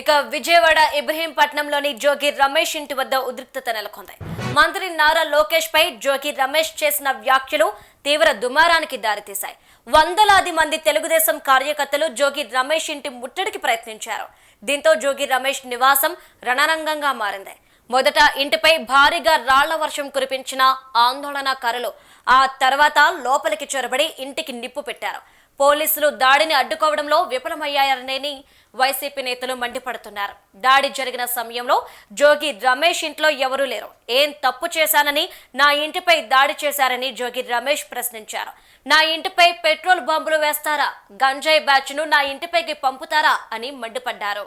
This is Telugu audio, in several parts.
ఇక విజయవాడ ఇబ్రహీంపట్నంలోని జోగి రమేష్ ఇంటి వద్ద ఉద్రిక్తత నెలకొంది. మంత్రి నారా లోకేష్ పై జోగి రమేష్ చేసిన వ్యాఖ్యలు తీవ్ర దుమారానికి దారితీశాయి. వందలాది మంది తెలుగుదేశం కార్యకర్తలు జోగి రమేష్ ఇంటి ముట్టడికి ప్రయత్నించారు. దీంతో జోగి రమేష్ నివాసం రణరంగంగా మారింది. మొదట ఇంటిపై భారీగా రాళ్ళ వర్షం కురిపించిన ఆందోళనకారులు ఆ తర్వాత లోపలికి చొరబడి ఇంటికి నిప్పు పెట్టారు. పోలీసులు దాడిని అడ్డుకోవడంలో విఫలమయ్యారనేని వైసీపీ నేతలు మండిపడుతున్నారు. దాడి జరిగిన సమయంలో జోగి రమేష్ ఇంట్లో ఎవరూ లేరు. ఏం తప్పు చేశానని నా ఇంటిపై దాడి చేశారని జోగి రమేష్ ప్రశ్నించారు. నా ఇంటిపై పెట్రోల్ బాంబులు వేస్తారా? గంజాయి బ్యాచ్ను నా ఇంటిపైకి పంపుతారా? అని మండిపడ్డారు.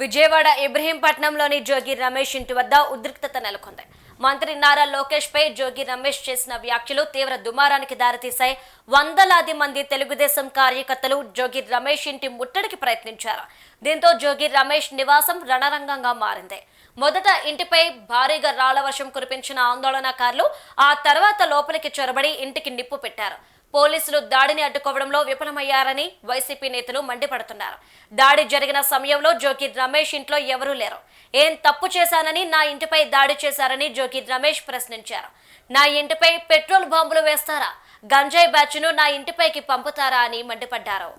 విజయవాడ ఇబ్రహీంపట్నంలోని జోగి రమేష్ ఇంటి వద్ద ఉద్రిక్తత నెలకొంది. మంత్రి నారా లోకేష్ పై జోగి రమేష్ చేసిన వ్యాఖ్యలు తీవ్ర దుమారానికి దారితీశాయి. వందలాది మంది తెలుగుదేశం కార్యకర్తలు జోగి రమేష్ ఇంటి ముట్టడికి ప్రయత్నించారు. దీంతో జోగి రమేష్ నివాసం రణరంగంగా మారింది. మొదట ఇంటిపై భారీగా రాళ్ళ వర్షం కురిపించిన ఆందోళనకారులు ఆ తర్వాత లోపలికి చొరబడి ఇంటికి నిప్పు పెట్టారు. పోలీసులు దాడిని అడ్డుకోవడంలో విఫలమయ్యారని వైసీపీ నేతలు మండిపడుతున్నారు. దాడి జరిగిన సమయంలో జోగి రమేష్ ఇంట్లో ఎవరూ లేరు. ఏం తప్పు చేశానని నా ఇంటిపై దాడి చేశారని జోగి రమేష్ ప్రశ్నించారు. నా ఇంటిపై పెట్రోల్ బాంబులు వేస్తారా? గంజాయి బ్యాచ్ను నా ఇంటిపైకి పంపుతారా అని మండిపడ్డారు.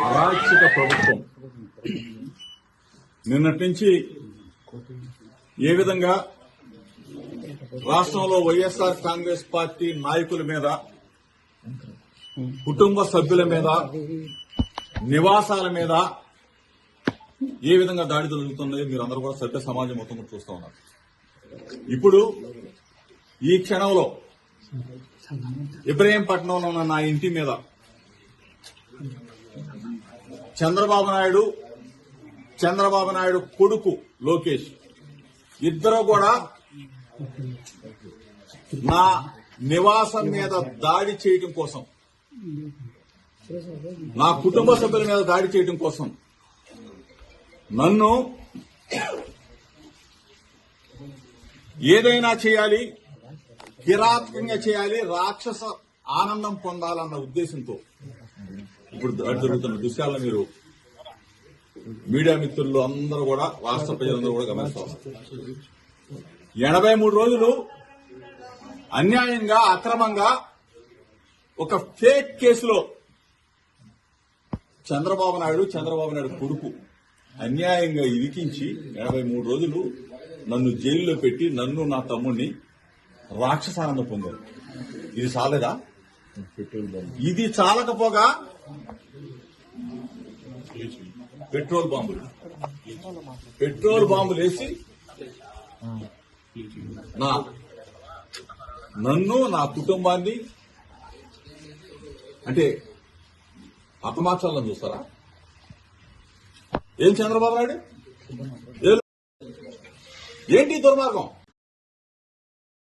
అరాచక ప్రభుత్వం. నిన్నటి నుంచి ఏ విధంగా రాష్ట్రంలో వైఎస్ఆర్ కాంగ్రెస్ పార్టీ నాయకుల మీద కుటుంబ సభ్యుల మీద నివాసాల మీద ఏ విధంగా దాడి జరుగుతున్నాయో మీరు అందరూ కూడా సభ్య సమాజం మొత్తం కూడా చూస్తూ ఉన్నారు. ఇప్పుడు ఈ క్షణంలో ఇబ్రహీంపట్నంలో ఉన్న నా ఇంటి మీద చంద్రబాబు నాయుడు చంద్రబాబు నాయుడు కొడుకు లోకేష్. ఇద్దరు కూడా నా నివాసం మీద దాడి చేయడం కోసం. నా కుటుంబ సభ్యుల మీద దాడి చేయడం కోసం. నన్ను ఏదైనా చేయాలి కిరాతకంగా చేయాలి రాక్షస ఆనందం పొందాలన్న ఉద్దేశంతో. ఇప్పుడు జరుగుతున్న దృశ్యాలను మీరు మీడియా మిత్రులు అందరూ కూడా రాష్ట్ర ప్రజలందరూ కూడా గమనిస్తారు ఎనభై మూడు రోజులు అన్యాయంగా అక్రమంగా ఒక ఫేక్ కేసులో చంద్రబాబు నాయుడు చంద్రబాబు నాయుడు కొడుకు అన్యాయంగా ఇరికించి ఎనభై మూడు రోజులు నన్ను జైల్లో పెట్టి నన్ను నా తమ్ముడిని రాక్షసానందం పొందారు. ఇది సాలేదా ఇది చాలకపోగా పెట్రోల్ బాంబులు. పెట్రోల్ బాంబులు వేసి నా నన్ను నా కుటుంబాన్ని అంటే అపమార్చాలని చూస్తారా? ఏం చంద్రబాబు నాయుడు? ఏంటి దుర్మార్గం?